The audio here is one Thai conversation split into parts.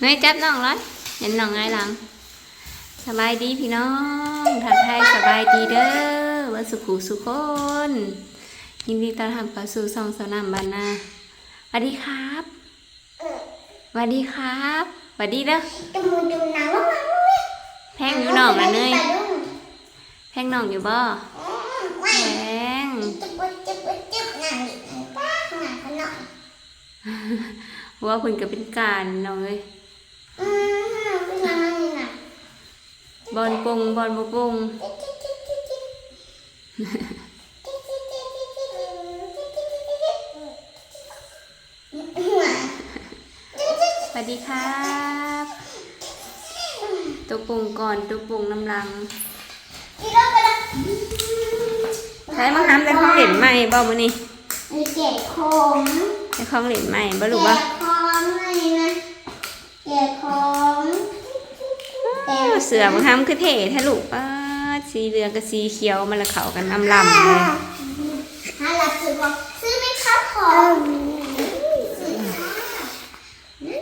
เนยจับน้องเลยเห็นน้องไงหลัง สบายดีพี่น้องทักทายสบายดีเด้อวันสุขุสุขคนยินดีต้อนรับเข้าสู่ซองสนามบานนาสวัสดีครับสวัสดีครับสวัสดีเด้อจมูกดูหนังว่ามันแพงอยู่น้องนะเนยแพงน้องอยู่บ่แพงว่าเพิ่นก็เป็นการน้องเอ้ย บอลปงบอลบปงสวัสดีครับตัวปงก่อนตัวปงน้ำลังใช้มาห้ามแต่ของเหล่นใหม่บ่มื้อนี้มีเกล็ดคมแต่ของเหล่นใหม่บ่รู้เกล็บ่ ดคมเลยนะเกล็ดคม อ้าว เสือมาห้ามคือเท่ท้ลูกป้าสีเหลืองกับสีเขียวมันละเขากันอำลำเลยถ้าเราซื้อบอกซื้อไหมครับของซื้อค่ะนี่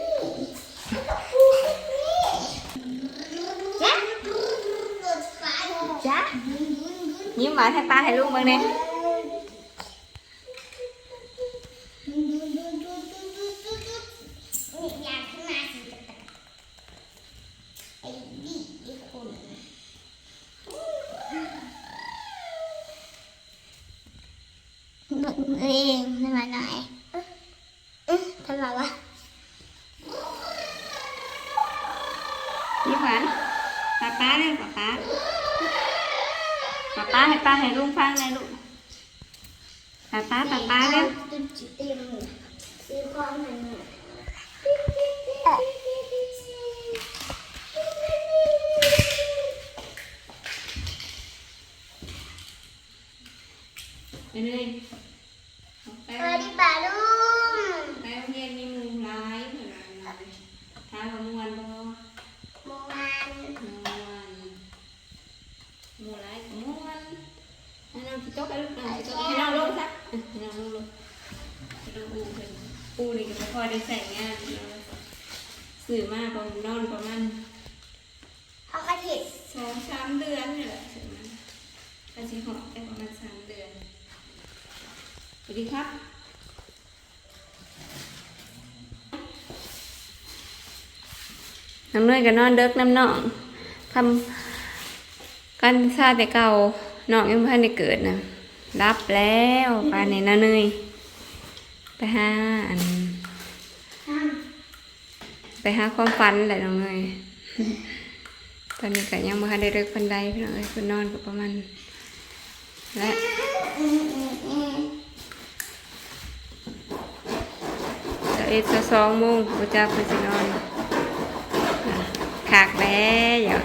จ๊ะจ๊ะยิ้มหวานให้ป้าให้ลูกบ้างเนี่ย นี่อยากขึ้นมาสิไอ้นี่ไอ้คน หนุนเองทำไมหน่อยเอ๊ะทำไมวะยิ้มหวานป้าป้าเลยป้าป้าป้าป้าให้ป้าให้ลุงฟังเลยลูกป้าป้าป้าป้าเร็วจุดจุดเต็มซื้อข องหน่อยหน่อยไปเลยไปสวัสดีป่าลุงไปโรงเรียนมีหมูร้ายเหมือนกันเลยท้ามวนบ่มงานมวนมูร้ายขมวนให้น้องพี่โต๊ะไปลูกน้องพี่โต๊ะให้น้องลงซะให้น้องลงลงให้น้องปูเพิ่นปูนี่ก็บ่พอยได้ใส่งานเนาะซื้อมากประมาณนอนประมาณทำอาทิตย์สองสามเดือนนี่แหละซื้อมาก็สิหอดได้ประมาณสาม สวัสดีครับ น้ำเนยกับนอนเด็กน้ำหนองทำกันซาแต่เก่าน้องยังไม่ทันได้เกิดนะรับแล้วปาในน้าเนยไปหาอัน ไปหาความฝันแหละน้องเนยตอนนี้ก็ยังไม่ทันได้เลิกพันใดพี่น้องเอ้ยคนนอนก็ประมาณและ อืมอืมอืม จะ เอ็ดจะสองโมงพระเจ้าเพิ่นสินอนขากแล้วอย่า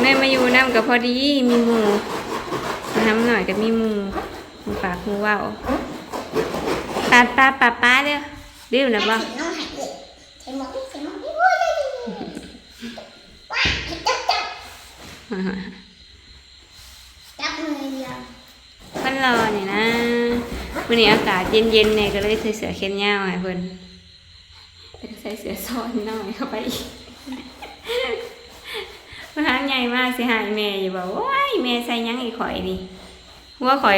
เน่มาอยู่น้ำกับพอดีมีหมูน้ำหน่อยก็มีหมูหมูปากหมูว่าวปาป้าป้าป้าเด้อเดียวนะบ่ น้องหายเลยใส่หมวกใส่หมวกโอ้ยว้าจับจับจับมือเดียว มันรอนี่นะ วันนี้อากาศเย็นๆเนี่ยก็เลยใส่เสื้อแขนยาวให้เพิ่นแต่ก็ใส่เสื้อซ้อนหน่อยเข้าไปอีกมาหาใหญ่มากสิหายแม่อยู่บอกว้ายแม่ใส่หยังอีกข่อยนี่หัวข่อย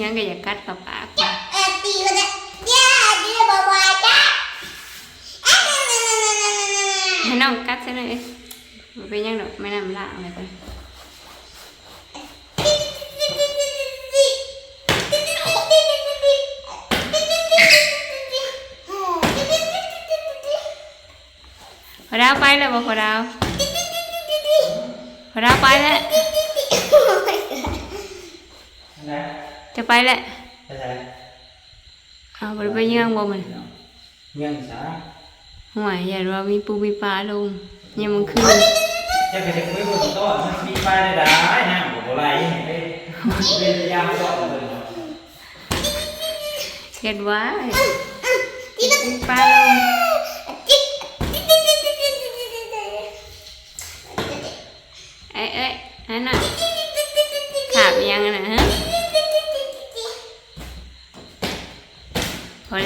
ഞങ്ങൾ ജക്കാട്ട് പാപ്പ nó một cắt thế này. Một bên nhắc mày làm lạ mày coi. Hồi đau bay là bộ hồi đau. Hồi đau bay đấy. จะไปแหละไปไหเอาไปเยื่องบ่มันเยื่องสาห่วยอย่าว่ามีปูมีปลาลงเนี่ยมันคือจะไปจะคุยกับต้ะมันมีปลาได้ได้นะผมอะไรไปเป็นยามโต๊เลยเห็นว่าปลาลงเอ้ยเอ้ยนั่นน่ะ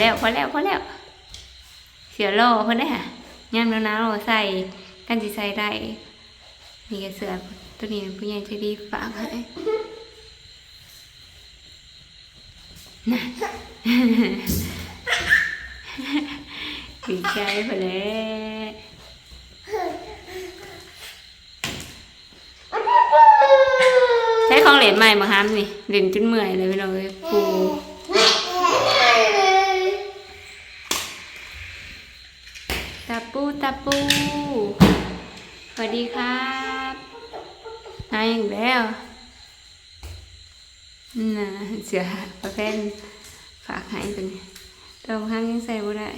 แล้วพอแล้วพอแล้ว เสียโลเพิ่นได้ค่ะยามหนาวๆเราใส่กันสิใส่ได้นี่ก็เสือตัวนี้ผู้ใหญ่ใจดีฝากให้น่ะดีใจไปแล้วใช้ของเหรียญใหม่มาฮัมนี่เหรียญจนเมื่อยเลยพี่น้องเอ้ยปู ตา ปูตาปูสวัสดีครับนายอีกแล้วน่ะเสือประเภทฝากให้ตัวนี้ตัวข้างยังใส่บ่ได้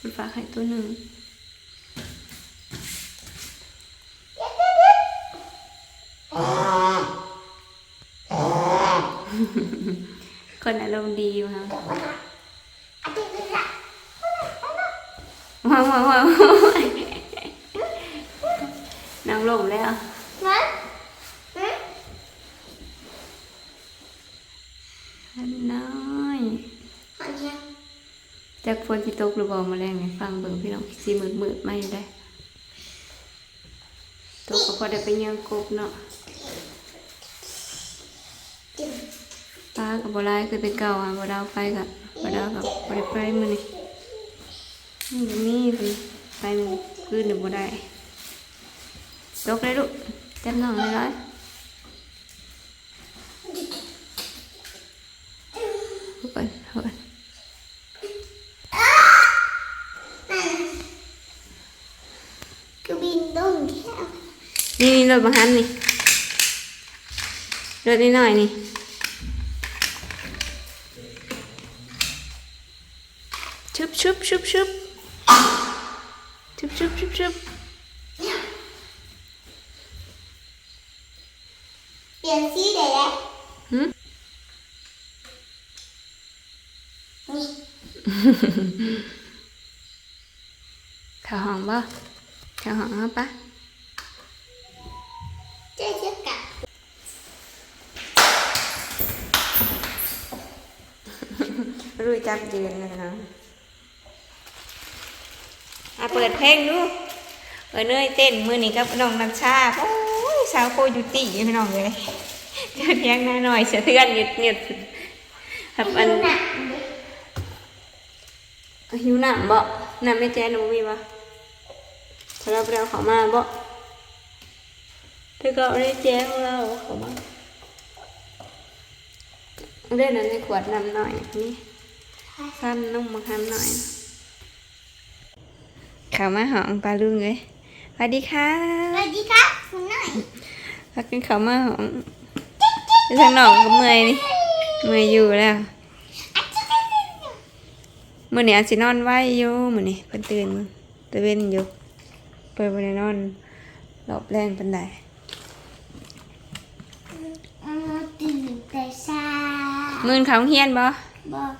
มันฝากให้ตัวหนึ่งคนอารมณ์ดีอ ยู่ครับว้าวว้าวว้าวนั่งลงแล้วอันน้อยจากฝนที่ตกหรือบ่มาแรงเนี่ยฟังเบิ่งพี่น้องสีมืดมืดๆมาอยู่ได้ตกก็พอได้ไปเยี่ยงกบเนาะปลากับบัวลายคือไปเก่าอะบัวดาวไปกับบัวดาวกับบัวได้ไปมือนี่ นี่นี่เป็นไปมือคืนหรือบัวได้ตกเลยลูกจับน้องเลยร้อยลูกก่อนลูกก่อนคือบินต้องแค่นี่นี่รถมาหันนี่รถนิดหน่อยนี่ชุบชุบชุบชุบ Chụp chụp chụp chụp. Biển xí để đấy. Hử? Thảo hỏng ba. Thảo hỏng hả ba? Chơi chiếc cặp. Rồi chăm chuyện này hả? องบ่เข้าห้องเอาปะเจ๊เจ๊กับรู้จักยืนเลยนะอะเปิดเพลงดูเออเนยเต้นมือนี้กับน้องน้ำชาโอ้ยสาวโคยูตี้พี่น้องเลยเดี๋ยวเที่ยงหน้าหน่อยเสียเทือนหยุดหยุดครับอันหนักหิวน้ำบ่น้ำไม่แจ้หนูมีบ่ถ้าเราไปเอาเขามาบ่ถ้าก็เอาได้แจ้ของเราเอาเขามาเล่นอันในขวดน้ำหน่อยนี่สั้นนุ่มมาคันหน่อย เขามาหองปลาลุงเลยสวัสดีค่ะสวัสดีครับคุณหน่อยพักกินเขาวมาหองไปทางนอกก็เมื่อยนี่เมื่อยอยู่แล้วมื่อนี้อาจสินอนไว้อยู่มื่อนี้เพิ่นตื่นตะเวนอยู่เปิดบ่ได้นอนหลบแรงปานใดอืมตื่นแต่เช้ามื่นเขาโรงเฮียนบ่บอก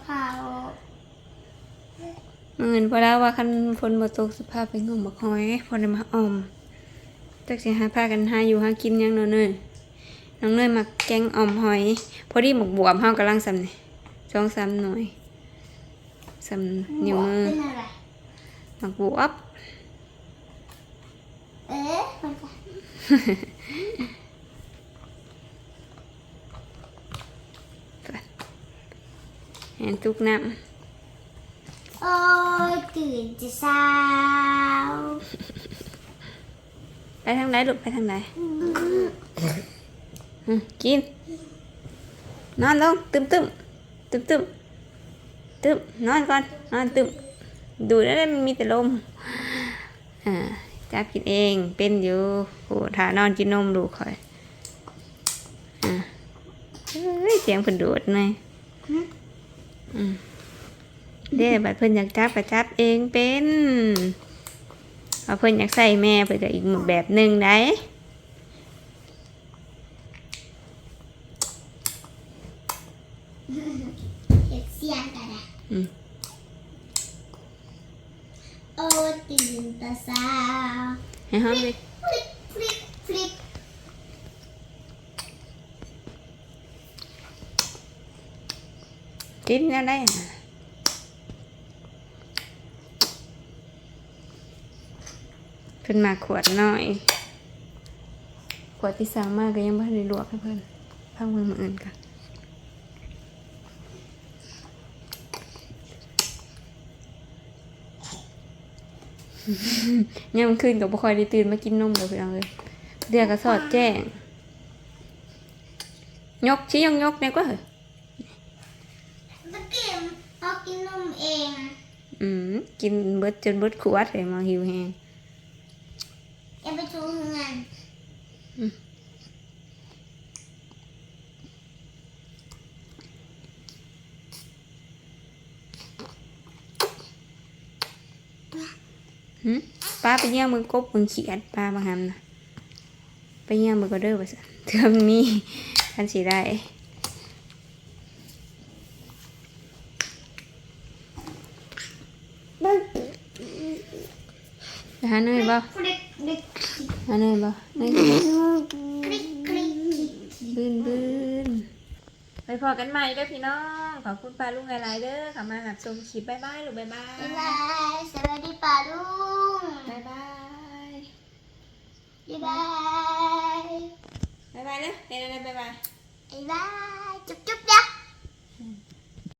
เขามื่นพอแล้วว่าคันฝนบ่ตกสภาพเป็นงมบักหอยพอได้มาออมจักสิหาพากันหาอยู่หากินหยังเนาะเนยน้องเนยมักแกงออมหอย พอดีหมกบวบเฮากำลังสำนี่สองสามหน่วยสำนิ้วมือเป็นอะไรหมักบวบเอ๊ะมันจะเห็นตุกน้โอ้ย ตื่นแต่เช้าำไปทางไหนลูกไปทางไหนอืมกิน นอนลงตึมตึมตึมตึมตึมนอนก่อน นอนตึมดูแล้วมันมีแต่ลมอ่าจับกินเองเป็นอยู่โหถ้านอนกินนมดูคอยอ่าเฮ้ยเสียงเพิ่นโดดหน่อยอืม เด้บัดเพิ่นอยากจับก็จับเองเป็นเอาเพิ่นอยากใส่แม่เพิ่นก็อีกแบบหนึงได้เห็ดเสียงกันนะอืมโอ้ตื่นตาสาวให้เฮาไปฟลิปฟลิปฟลิปกินแล้วได้อะ พิ่นมาขวดน้อย ขวดที่สั่งมากก็ยังบ่ทันได้ลวกให้เพิ่นพังมือมืออื่นกันยามคืนก็บ่ค่อยได้ตื่นมากินนมเลยพี่น้องเลยเดือก็สอดแจ้ง ยกชี้ยงยกเนี่ยก็เหรอตะกี้พอกินนมเอง อืม กินเบิดจนเบิดขวดเลยมาหิวแฮง อย่าไปชูเงินหึป้าไปเยี่ยมมึงกบมึงเขียดป้าบางหันนะไปเยี่ยมมึงก็เด้อว่าซั่นเทื่อมนมีคันสิได้ไปหาเนยบ่ ฟลิปฟลิปหาเนยบ่เนยคลิกคลิกคลิกบืนบืนไปพอกันใหม่เด้อพี่น้อง ขอบคุณป้าลุงหลายๆเด้อเข้ามาหับชมคลิปบ๊ายบายลูกบ๊ายบายบ๊ายบายสวัสดีป่าลุงบ๊ายบายบ๊ายบายบ๊ายบายเด้อเดี๋ยวๆๆบ๊ายบายบ๊ายบายจุ๊บจุ๊บ